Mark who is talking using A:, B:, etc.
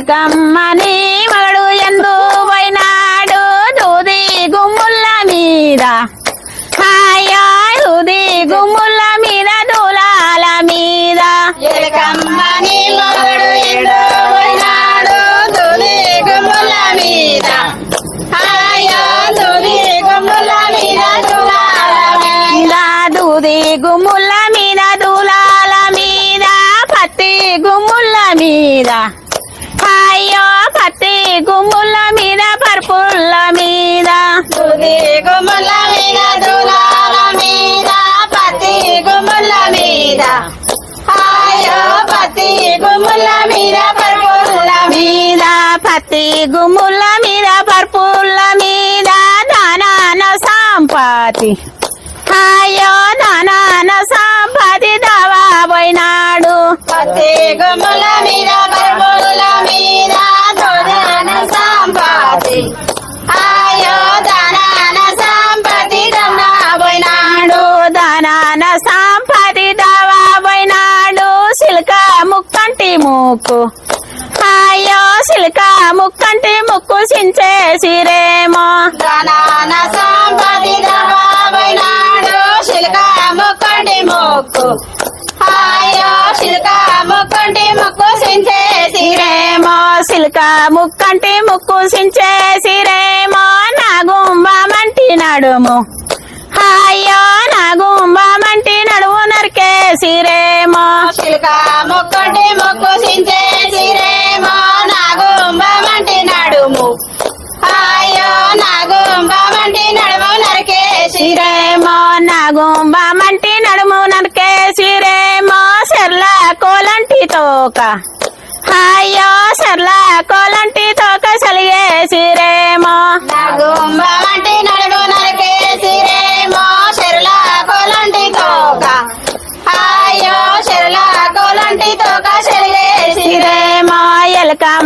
A: కమ్మని మగడు ఎందు పోయినాడు దూది గుమ్ముల మీద. హాయా దూది గుమ్ముల మీద దూలాల మీద.
B: ఎలకమ్మని మొగుడు ఎండు పోయినాడు దుని గుమ్ముల మీద. గుమ్ముల మీద మీద.
A: దూది గుమ్ముల మీద దూలాల మీద. పత్తి గుమ్ముల మీద. హాయో పత్తి గుమ్ముల మీద పరుపుల మీద.
B: గుమ్ముల మీద దులాల మీద పతి గుమ్ముల మీద. హాయో పతి గుమ్ముల మీద పరుపుల
A: మీద. పత్తి గుమ్ముల మీద పరుపుల మీద. దానాన సాంపాతి. ముక్కు హాయో సిల్క ముక్కంటి ముక్కు.
B: పోయినాడు శిల్క ముక్కండి మొక్కు సించేసిరే
A: సిరేమో. సిల్క ముక్కంటి ముక్కు సించేసిరేమో నాగుంబమంటి నడుము. హాయో నాగుంబమంటి నడుము నరికేసిరేమో
B: శిల్క ముక్కండి మొక్కు నాగుంబమంటి నడుము నరికేసిరే
A: సిరేమో నాగుంబమంటి నడుము నరికేసిరేమో సెర్ల కోలంటి తోక. హాయో సెర్ల కోలంటి తోక సలిగేసిరేమో
B: నాగుంబమంటి నడుము నరికేసిరేమో చెరుల కోలంటి తోక. ఆయో చెరుల కోలంటి తోక చెరిగేసిరే
A: సిరేమో ఎలకమ్మని